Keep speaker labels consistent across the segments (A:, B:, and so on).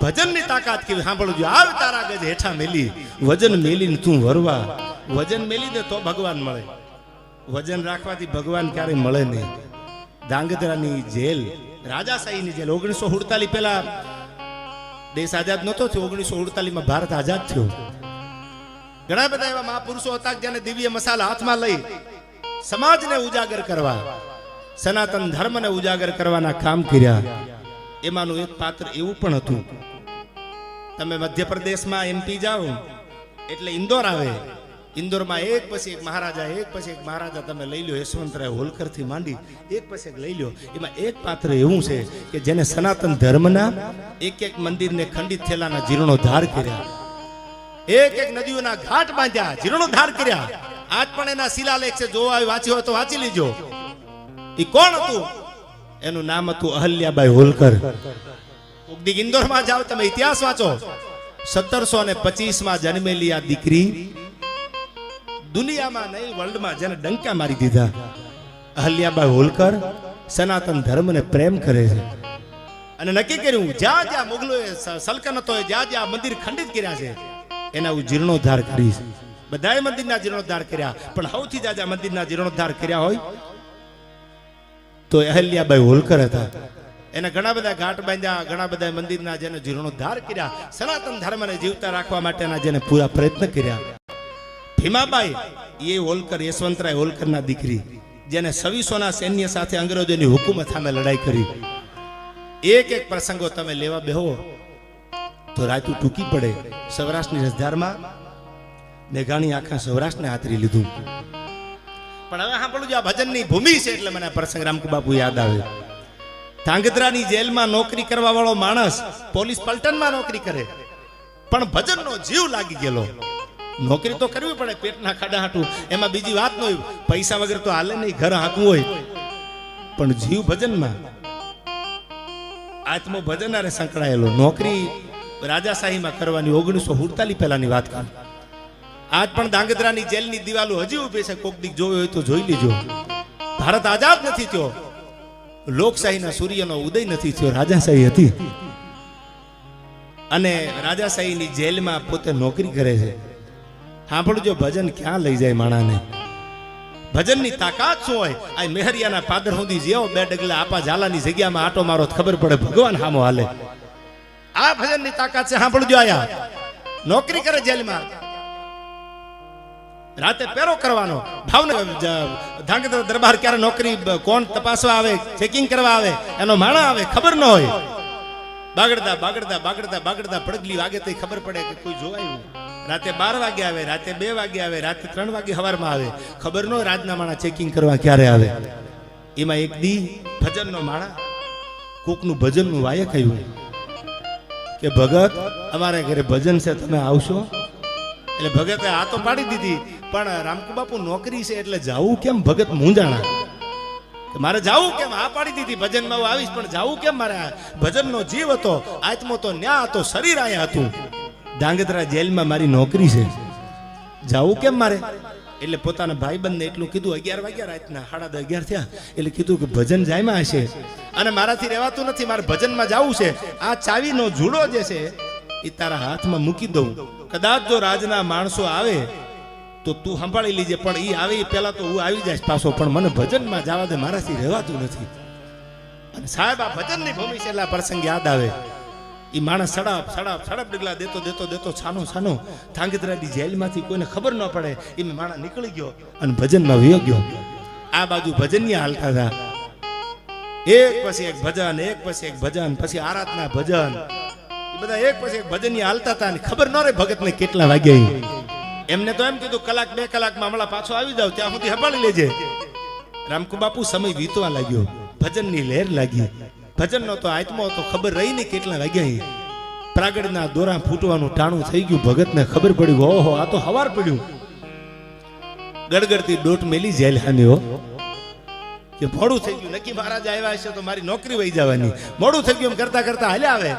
A: ભજનની તાકાત કેવી? સાંભળજો. આવ તારા ગજ હેઠા મેલી. વજન મેલીને તું વરવા. વજન મેલી ને તો ભગવાન મળે. વજન રાખવાથી ભગવાન ક્યારેય મળે નહીં. ધાંગધ્રાની જેલ રાજાશાહીની જેલ. ઓગણીસો સુડતાલીસ પહેલા દેશ આઝાદ નહોતો થયો. ઓગણીસો સુડતાલીસમાં ભારત આઝાદ થયો. ઘણા બધા એવા મહાપુરુષો હતા જેને દિવ્ય મસાલા હાથમાં લઈ સમાજને ઉજાગર કરવા, સનાતન ધર્મને ઉજાગર કરવાના કામ કર્યા. એમાંનું એક પાત્ર એવું પણ હતું. તમે મધ્યપ્રદેશમાં એમપી જાઓ, એટલે ઇન્દોર આવે. ઇન્દોરમાં એક પછી એક મહારાજા, એક પછી એક મહારાજા તમે લઈ લો યશવંતરાય હોલકરથી માંડી, એક પછી એક લઈ લો એમાં એક પાત્ર એવું છે કે જેને સનાતન ધર્મના એક એક મંદિરને ખંડિત થયેલાના જીર્ણોદ્ધાર કર્યા. એક એક નદીઓના ઘાટ બાંધ્યા, જીર્ણોદ્ધાર કર્યા. આજ પણ એના શિલાલેખ છે, જો આવી વાંચ્યો હોય તો વાંચી લીજો. એ કોણ હતું? એનું નામ હતું અહલ્યાબાઈ હોલકર. ઉગદી ઇન્દોરમાં જાઓ, તમે ઇતિહાસ વાંચો. સત્તરસો ને પચીસમાં જન્મેલી આ દીકરી દુનિયામાં નહીં વર્લ્ડમાં જેને ડંકા મારી દીધા. અહલ્યાબાઈ હોલકર સનાતન ધર્મને પ્રેમ કરે છે. અને નક્કી કર્યું, જ્યાં જ્યાં મુગલોએ સલ્તનતો જ્યાં જ્યાં મંદિર ખંડિત કર્યા છે, એના હું જીર્ણોદ્ધાર કરીશ. બધાએ મંદિરના જીર્ણોદ્ધાર કર્યા, પણ સૌથી જ્યાં મંદિરના જીર્ણોદ્ધાર કર્યા હોય તો અહલ્યાબાઈ હોલકર હતા એને ઘણા બધા ઘાટ બાંધ્યા, ઘણા બધા મંદિરના જેને જીર્ણોદ્ધાર કર્યા, સનાતન ધર્મને જીવતા રાખવા માટેના જેને પૂરા પ્રયત્ન કર્યા. ભીમાબાઈ એ હોલકર, યશવંતરાય હોલકરના દીકરી, જેને સવીસોના સૈન્ય સાથે અંગ્રેજોની હુકુમત સામે લડાઈ કરી. એક એક પ્રસંગો તમે લેવા બેહો, તો રાતું ટૂંકી પડે. સૌરાષ્ટ્રની રસધારમાં મેઘાણી આખા સૌરાષ્ટ્રને હાથરી લીધું. પણ હવે સાંભળું આ ભજનની ભૂમિ છે એટલે મને પ્રસંગ રામકુ બાપુ યાદ આવે. ધાંગધ્રાની જેલમાં નોકરી કરવા વાળો માણસ પોલીસ પલટનમાં નોકરી કરે. પણ ભજનનો જીવ લાગી ગયેલો. નોકરી તો કરવી પડે, પેટના ખાડા હાટું. એમાં બીજી વાત ન પૈસા વગર તો હાલે નહીં, ઘર હાંકવું હોય. પણ જીવ ભજનમાં આત્મો ભજન સંકળાયેલો. નોકરી રાજાશાહીમાં કરવાની ઓગણીસો સુડતાલીસ પહેલાની વાત કરું. આજ પણ ધાંગધ્રાની જેલની દિવાલો હજી ઊભી છે. કોક દીક જોયો હોય તો જોઈ લીજો. ભારત આઝાદ નથી થયો. લોકશાહીના સૂર્યનો ઉદય નથી થયો. રાજાશાહી હતી. અને રાજાશાહીની જેલમાં પોતે નોકરી કરે છે. સાંભળજો, ભજન ક્યાં લઈ જાય માણાને? ભજનની તાકાત શું હોય? આ મેહરિયાના પાદર સુધી જેવો બે ડગલા આપા ઝાલાની જગ્યામાં આટો મારો ખબર પડે ભગવાન હામો હાલે. આ ભજનની તાકાત છે. સાંભળજો આયા. નોકરી કરે જેલમાં. રાતે પેરો કરવાનો. ભાવનગર, જ- દરબાર ક્યારે નોકરી કોણ તપાસવા આવે, ચેકિંગ કરવા આવે, એનો માણા આવે, ખબર ન હોય. બાગડતા બાગડતા બાગડતા બાગડતા પડગલી વાગે તો ખબર પડે કે કોઈ જોવાયું રાતે બાર વાગે આવે, રાતે બે વાગે આવે, રાતે ત્રણ વાગે સવારમાં આવે. ખબર ન રાજના માણા ચેકિંગ કરવા ક્યારે આવે. એમાં એક દી ભજનનો માણા, કોકનું ભજનનું વાયક આવ્યું. કે ભગત, અમારા ઘરે ભજન છે, તમે આવશો? એટલે ભગતે આ તો પાડી દીધી. પણ રામકુ બાપુ નોકરી છે એટલે જાવું કેમ ભગત મુંજાણા મારે જાવું કેમ? આ પાડી દીધી ભજનમાં, હું આવીશ, પણ જાવું કેમ મારે? ભજનનો જીવ હતો, આત્મો તો ન્યા હતો, શરીર આયા હતું. ડાંગધ્રા જેલમાં મારી નોકરી છે. જાવું કેમ મારે? એટલે પોતાના ભાઈબંધને એટલું કીધું, અગિયાર વાગ્યા રાતના, સાડા અગિયાર થયા. એટલે કીધું કે ભજન જાયમાં હશે. અને મારાથી રહેવાતું નથી, મારે ભજનમાં જવું છે. આ ચાવીનો જુડો જે છે, એ તારા હાથમાં મૂકી દઉં. કદાચ જો રાજના માણસો આવે તો તું સંભાળી લીજે, પણ એ આવે પહેલા તો હું આવી જાય પાછો, પણ મને ભજનમાં જવા દે મારાથી રહેવાતું નથી. અને સાહેબ, આ ભજનની ભૂમિ છે એટલે પ્રસંગ યાદ આવે. એ માણસ સડાપ સડાપ સડાપ ડગલા દેતો દેતો દેતો, છાનો છાનો થાંગધ્રાની જેલમાંથી કોઈને ખબર ન પડે એ માણસ નીકળી ગયો અને ભજનમાં વયો ગયો. આ બાજુ ભજનની હાલતા હતા. એક પછી એક ભજન, એક પછી એક ભજન, પછી આરાધના ભજન. બધા એક પછી એક ભજનની હાલતા હતા અને ખબર ન રહે ભગતને કેટલા વાગ્યા. એમને તો એમ કીધું, કલાક, બે કલાકમાં હમણાં પાછો આવી જાવ ત્યાં સુધી સંભાળી લેજે. રામકુ બાપુ સમય વીતવા લાગ્યો. ભજનની લહેર લાગી. ભજનનો તો આત્મો તો ખબર રહી નહીં કેટલા વાગ્યા. પ્રાગડના દોરા ફૂટવાનું ટાણું થઈ ગયું, ભગતને ખબર પડી ઓહો, આ તો હવાર પડ્યું. ગડગડતી ડોટ મેલી જેલ હામી હો કે મોડું થઈ ગયું, નક્કી મહારાજ આવ્યા હશે તો મારી નોકરી વહી જવાની. મોડું થઈ ગયું, એમ કરતા કરતા હાલ્યા આવે.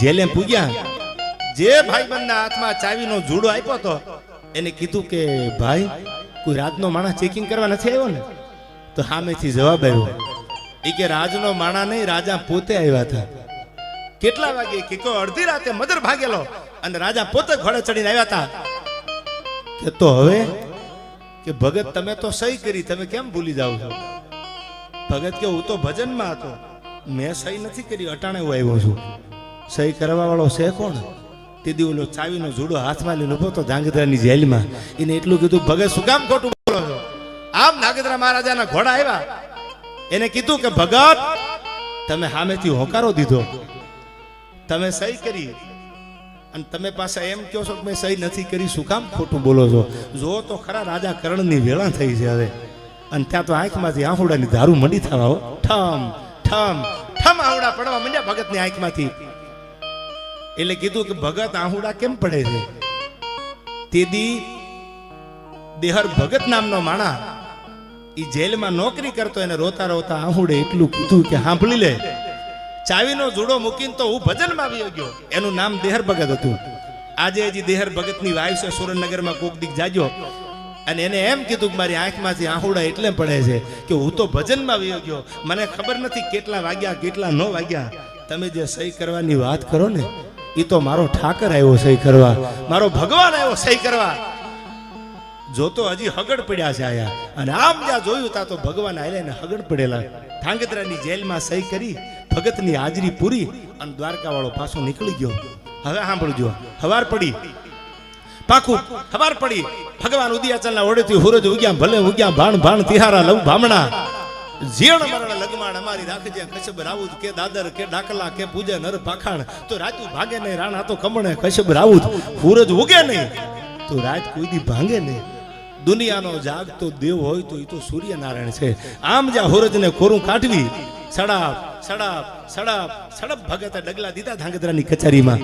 A: જેલે પૂગ્યા જે ભાઈબંધના હાથમાં ચાવીનો જુડો આપ્યો તો એને કીધું કે, ભાઈ, કોઈ રાજનો માણસ ચેકિંગ કરવા નથી આવ્યો ને? તો સામેથી જવાબ આવ્યો એ કે રાજનો માણા નહીં, રાજા પોતે આવ્યા હતા. કેટલા વાગે કે કોઈ અડધી રાતે મદર ભાગેલો અને રાજા પોતે ઘોડે ચડીને આવ્યા હતા. કે તો હવે કે ભગત તમે તો સહી કરી, તમે કેમ ભૂલી જાવ છો? ભગત કે, હું તો ભજનમાં હતો, મેં સહી નથી કરી, અટાણે હું આવ્યો છું. સહી કરવા વાળો છે કોણ? તેદી ઓલો ચાવીનો જુડો હાથમાં લઈને ઊભો તો ધાંગધ્રાની જેલમાં. એને એટલું કીધું, ભગત, શું કામ ખોટું બોલો છો? આમ ધાંગધ્રા મહારાજાના ઘોડા આવ્યા. એને કીધું કે, ભગત, તમે સામેથી હોકારો દીધો. તમે સહી કરી. અને તમે પાસે એમ કહો છો કે મેં સહી નથી કરી, શું કામ ખોટું બોલો છો? જો તો ખરા રાજા કરણની વેળા થઈ છે હવે. અને ત્યાં તો આંખમાંથી આહુડાની દારૂ મંડી થવા હો. ઠમ ઠમ ઠમ આહુડા પડવા મંડ્યા ભગતની આંખમાંથી. એટલે કીધું કે ભગત આહુડા કેમ પડે છે? તેદી દેહર ભગત નામનો માણા એ જેલમાં નોકરી કરતો એને રોતા રોતા આહુડે એટલું કીધું કે સાંભળી લે, ચાવીનો જુડો મૂકીને તો હું ભજનમાં આવી ગયો. એનું નામ દેહર ભગત હતું. આજે હજી દેહર ભગતની વાઈફ છે, સુરેન્દ્રનગરમાં કોક દીક જાજો. અને એને એમ કીધું કે મારી આંખમાંથી આહુડા એટલે પડે છે કે હું તો ભજનમાં આવી ગયો. મને ખબર નથી કેટલા વાગ્યા, કેટલા ન વાગ્યા. તમે જે સહી કરવાની વાત કરો ને એ તો મારો ઠાકર આવ્યો સહી કરવા. મારો ભગવાન આવ્યો સહી કરવા. જો તો હજી હગડ પડ્યા છે આયા. અને આમ જ્યાં જોયું ત્યાં તો ભગવાન આયલા ને હગડ પડેલા. ધાંગધ્રાની જેલમાં સહી કરી, ભગતની હાજરી પૂરી અને દ્વારકા વાળો પાછો નીકળી ગયો. હવે સાંભળજો, હવાર પડી. પાખું હવાર પડી. ભગવાન ઉદિયાચલના ઓડેથી હુરજ ઉગ્યા, ભલે ઉગ્યા, ભાણ ભાણ, તિહારા લઉં, ભામણા. જીણ મરણ લગમાણ અમારી રાખજે કશબ રાઉત કે દાદર કે ડાકલા કે પૂજે નર પાખાણ. તો રાજુ ભાગે નહીં, રાણા તો કમણે કશબ રાઉત સૂરજ ઉગે નહીં, તો રાત કોઈ ભાંગે નહીં. દુનિયાનો જાગતો દેવ હોય તો એ તો સૂર્યનારાયણ છે. આમ જ્યાં હુરજને કોરું કાઢવી સડાપ સડાપ સડાપ, સડપ ભગતે ડગલા દીધા ધાંગધ્રાની કચેરીમાં.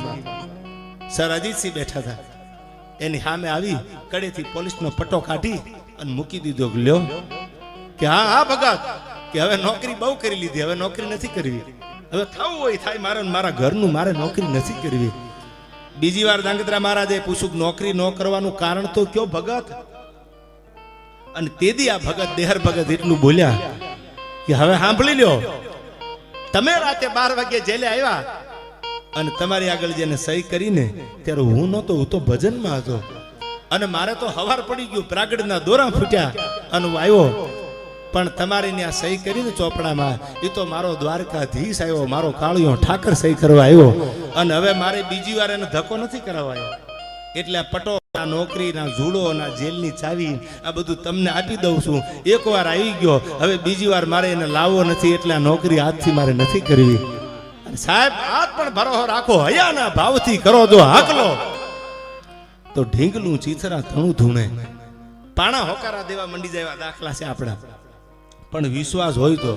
A: સર અજીતસિંહ બેઠા હતા. એની સામે આવી કડેથી પોલીસનો પટ્ટો કાઢી અને મૂકી દીધો, લ્યો. કે હા હા ભગત કે હવે નોકરી બહુ કરી લીધી, હવે નોકરી નથી કરવી. હવે થવું હોય થાય મારે મારા ઘરનું મારે નોકરી નથી કરવી. બીજી વાર ધાંગધ્રા મહારાજે પૂછ્યું, નોકરી ન કરવાનું કારણ તો કયો ભગત? અને તેદી આ ભગત, દેહર ભગત એટલું બોલ્યા કે, હવે સાંભળી લ્યો, તમે રાતે બાર વાગે જેલે આવ્યા અને તમારી આગળ જેને સહી કરીને ત્યારે હું નહોતો, હું તો ભજનમાં હતો. અને મારે તો હવાર પડી ગયું, પ્રાગડના દોરા ફૂટ્યા અને હું આવ્યો. પણ તમારી ને આ સહી કરીને ચોપડામાં. એ તો મારો દ્વારકાધીશ આવ્યો, મારો કાળિયો ઠાકર સહી કરવા આવ્યો. અને હવે મારે બીજી વાર એને ધક્કો નથી કરાવાયો એટલે પટો, આ નોકરી, ના જુડો ના જેલની ચાવી, આ બધું તમને આપી દઉં છું. એકવાર આવી ગયો. હવે બીજી વાર મારે એને લાવવો નથી, એટલે આ નોકરી હાથથી મારે નથી કરવી. સાહેબ, હાથ પણ ભરોહો રાખો. હયાના ભાવથી કરો જો હાકલો. તો ઢીંગલું ચીથરા ધણું ધૂણે. પાણા હોકારા દેવા મંડી જાય દાખલા છે આપણા. પણ વિશ્વાસ હોય તો.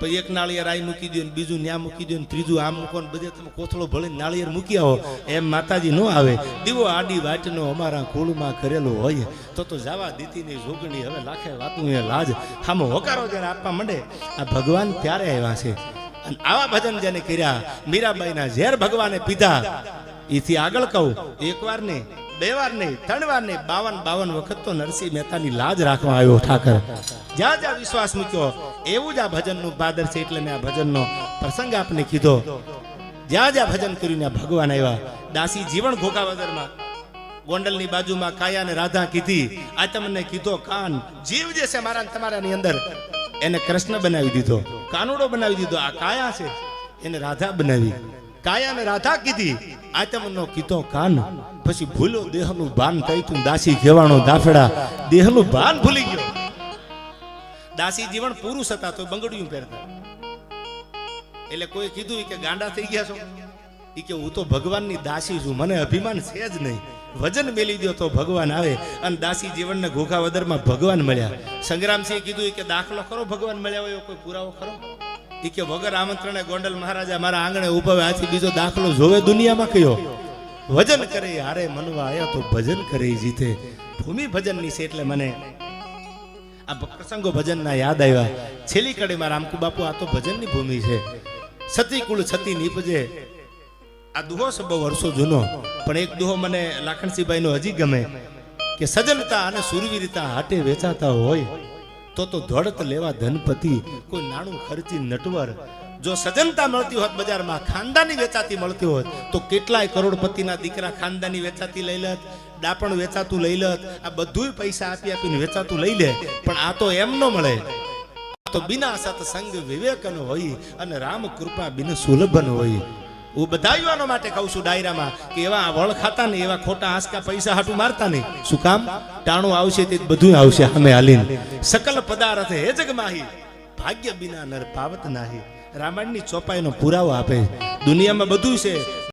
A: પછી એક નાળિયેર આઈ મૂકી દો ને બીજું ન્યા મૂકી દો ને ત્રીજું આમ મૂકો ને બધે તમે કોથળો ભળીને નાળિયેર મૂકી આવો. એમ માતાજી ન આવે. દીવો આડી વાટનો અમારા કુળમાં કરેલો હોય. તો તો જવા દીતીની જોગણી હવે લાખે વાતું એ લાજ. આમ હોકારો જ્યારે આપવા માંડે, આ ભગવાન ત્યારે આવ્યા છે. અને આવા ભજન જેને કર્યા, મીરાબાઈના ઝેર ભગવાને પીધા. એથી આગળ કહું, એકવાર નહીં બે વાર નહીં, ત્રણ વાર નહીં, બાવન બાવન વખત તો નરસિંહ મહેતાની લાજ રાખવા આવ્યો ઠાકર. જ્યાં જ્યાં વિશ્વાસ મૂક્યો, એવું જ આ ભજનનું પાદર છે એટલે મેં આ ભજનનો પ્રસંગ આપને કીધો. જ્યાં જ્યાં ભજન કર્યું ત્યાં ભગવાન આવ્યા. દાસી જીવન ઘોકાવદરમાં ગોંડલની બાજુમાં કાયા ને રાધા કીધી. આ તમને કીધો, કાન જીવ જે છે મારા તમારાની અંદર. એને કૃષ્ણ બનાવી દીધો. કાનુડો બનાવી દીધો. આ કાયા છે, એને રાધા બનાવી. કાયા ને રાધા કીધી. આચમનો કીધો, કાન પછી ભૂલો દેહનું ભાન થઈ તું દાસી કહેવાનો દાફડા દેહનું ભાન ભૂલી ગયો. દાસી જીવન પુરુષ હતા તો બંગડિયું પહેરતા. એટલે કોઈ કીધું કે ગાંડા થઈ ગયા છો? એ કે હું તો ભગવાનની દાસી છું, મને અભિમાન છે જ નહીં. વજન મેલી દો તો ભગવાન આવે. અને દાસી જીવનને ઘોઘા વદરમાં ભગવાન મળ્યા. સંગ્રામસિંહ કીધું કે દાખલો ખરો, ભગવાન મળ્યા હોય કોઈ પુરાવો ખરો? ઈ કે વગર આમંત્રણે ગોંડલ મહારાજા મારા આંગણે ઊભા હોય, આથી બીજો દાખલો જોવે દુનિયામાં કયો? વજન કરે, હારે મનવા આયા તો ભજન કરે જીતે. ભૂમિ ભજનની છે એટલે મને આ પ્રસંગો ભજનના યાદ આવ્યા. છેલ્લી કડીમાં રામકુ બાપુ, આ તો ભજનની ભૂમિ છે. સતી કુળ છતી નીપજે. આ દુહો છે બહુ વર્ષો જૂનો, પણ એક દુહો મને લાખણસિંહભાઈનો હજી ગમે કે સજનતા અને સુરવીરતા હાટે વેચાતા હોય, તો તો ધોળત લેવા ધનપતિ, કોઈ નાણું ખર્ચી નટવર જો સજનતા મળતી હોત બજારમાં, ખાનદાની વેચાતી મળતી હોત, તો કેટલાય કરોડપતિના દીકરા ખાનદાની વેચાતી લઈ લેત, ડાપણ વેચાતું લઈ લેત, આ બધુંય પૈસા આપી આપીને વેચાતું લઈ લે, પણ આ તો એમ ન મળે. તો બિના સત્સંગ વિવેકન હોય અને રામ કૃપા બિન સુલભન હોય. હું બધા યુવાનો માટે કહું છું ડાયરામાં કે એવા વળ ખાતા ને એવા ખોટા આંસકા પૈસા હાટું મારતા નહીં શું કામ? ટાણું આવશે તે બધું આવશે અમે હાલીને. સકલ પદાર્થ હે જગમાહી, ભાગ્ય બિના નર પાવત નાહી. રામાયણની ચોપાઈનો પુરાવો આપે. દુનિયામાં બધું છે.